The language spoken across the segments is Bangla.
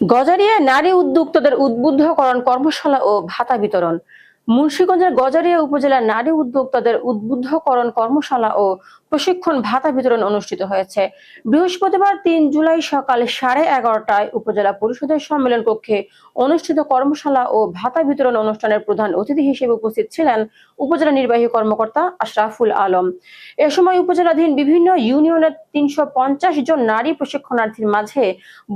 গজারিয়া নারী উদ্যোক্তাদের উদ্বুদ্ধকরণ কর্মশালা ও ভাতা বিতরণ। মুন্সীগঞ্জের গজারিয়া উপজেলার নারী উদ্যোক্তাদের উদ্বুদ্ধকরণ কর্মশালা ও প্রশিক্ষণ ভাতা বিতরণ অনুষ্ঠিত হয়েছে। বৃহস্পতিবার তিন জুলাই সকাল সাড়ে এগারোটায় উপজেলা পরিষদের সম্মেলন কক্ষে অনুষ্ঠিত কর্মশালা ও ভাতা বিতরণ অনুষ্ঠানের প্রধান অতিথি হিসেবে উপস্থিত ছিলেন উপজেলা নির্বাহী কর্মকর্তা আশরাফুল আলম। এ সময় উপজেলাধীন বিভিন্ন ইউনিয়নের তিনশো পঞ্চাশ জন নারী প্রশিক্ষণার্থীর মাঝে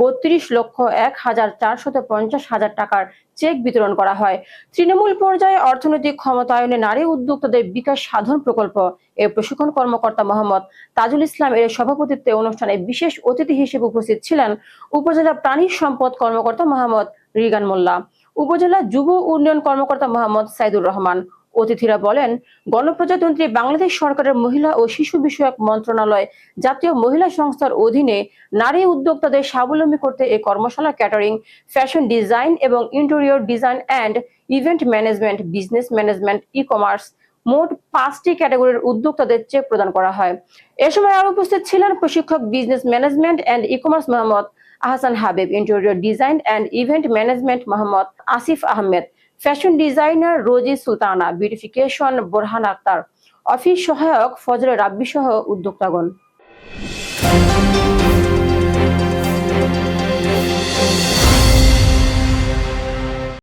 বত্রিশ লক্ষ এক হাজার চারশত পঞ্চাশ হাজার টাকার চেক বিতরণ করা হয়। তৃণমূল পর্যায়ে অর্থনৈতিক ক্ষমতায়নে নারী উদ্যোক্তাদের বিকাশ সাধন প্রকল্প এর প্রশিক্ষণ কর্মকর্তা মোহাম্মদ তাজুল ইসলাম এর সভাপতিত্বে অনুষ্ঠানে বিশেষ অতিথি হিসেবে উপস্থিত ছিলেন উপজেলা প্রাণী সম্পদ কর্মকর্তা মোহাম্মদ রিগান মোল্লা, উপজেলা যুব উন্নয়ন কর্মকর্তা মোহাম্মদ সাইদুর রহমান। অতিথিরা বলেন, গণপ্রজাতন্ত্রী বাংলাদেশ সরকারের মহিলা ও শিশু বিষয়ক মন্ত্রণালয় জাতীয় মহিলা সংস্থার অধীনে নারী উদ্যোক্তাদের স্বাবলম্বী করতে এই কর্মশালা ক্যাটারিং, ফ্যাশন ডিজাইন এবং interior design and event management, business management e commerce মোট পাঁচটি ক্যাটাগরির উদ্যোক্তাদের চেক প্রদান করা হয়। এ সময় আরও উপস্থিত ছিলেন প্রশিক্ষক business management and e commerce Mohammad Ahsan Habib, interior design and event management Mohammad Asif Ahmed, fashion designer Rosy Sultana, beautification Borhan Akter, office সহায়ক ফজলে রাব্বি সহ উদ্যোক্তাগণ।